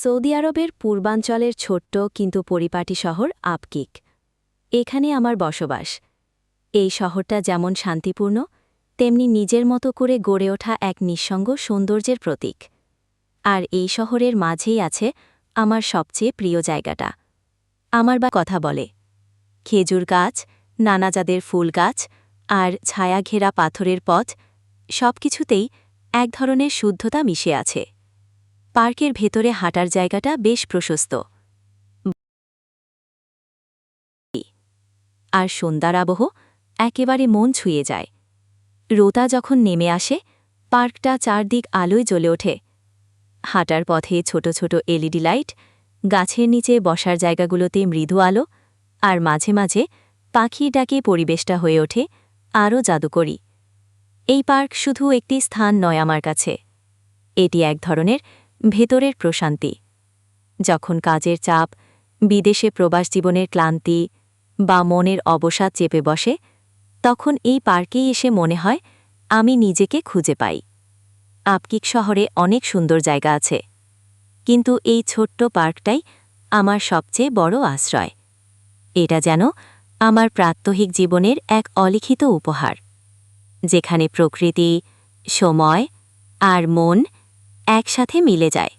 Saudi আরবের পূর্বাঞ্চলের ছোট্ট কিন্তু পরিপাটি শহর আপকিক। এখানে আমার বসবাস। এই শহরটা যেমন শান্তিপূর্ণ, তেমনি নিজের মতো করে গড়ে ওঠা এক নিঃসঙ্গ সৌন্দর্যের প্রতীক। আর এই শহরের মাঝেই আছে আমার সবচেয়ে প্রিয় জায়গাটা। আমার বা কথা বলে। খেজুর গাছ নানাজাদের ফুল গাছ আর ছায়া ঘেরা পাথরের পথ সবকিছুতেই এক ধরনের শুদ্ধতা মিশে আছে। পার্কের ভেতরে হাঁটার জায়গাটা বেশ প্রশস্ত। আর সন্ধ্যার আবহ একেবারে মন ছুঁয়ে যায়। রোতা যখন নেমে আসে, পার্কটা চারদিক আলোয় জ্বলে ওঠে। হাঁটার পথে ছোট ছোট এলইডি লাইট, গাছের নিচে বসার জায়গাগুলোতে মৃদু আলো, আর মাঝে মাঝে পাখি ডাকে পরিবেশটা হয়ে ওঠে আরও জাদুকরি। এই পার্ক শুধু একটি স্থান নয় আমার কাছে। এটি এক ধরনের ভেতরের প্রশান্তি। যখন কাজের চাপ, বিদেশে প্রবাস জীবনের ক্লান্তি বা মনের অবসাদ চেপে বসে, তখন এই পার্কেই এসে মনে হয়, আমি নিজেকে খুঁজে পাই। আপকিক শহরে অনেক সুন্দর জায়গা আছে। কিন্তু এই ছোট্ট পার্কটাই আমার সবচেয়ে বড় আশ্রয়। এটা যেন আমার প্রাত্যহিক জীবনের এক অলিখিত উপহার। যেখানে প্রকৃতি, সময় আর মন একসাথে মিলে যায়।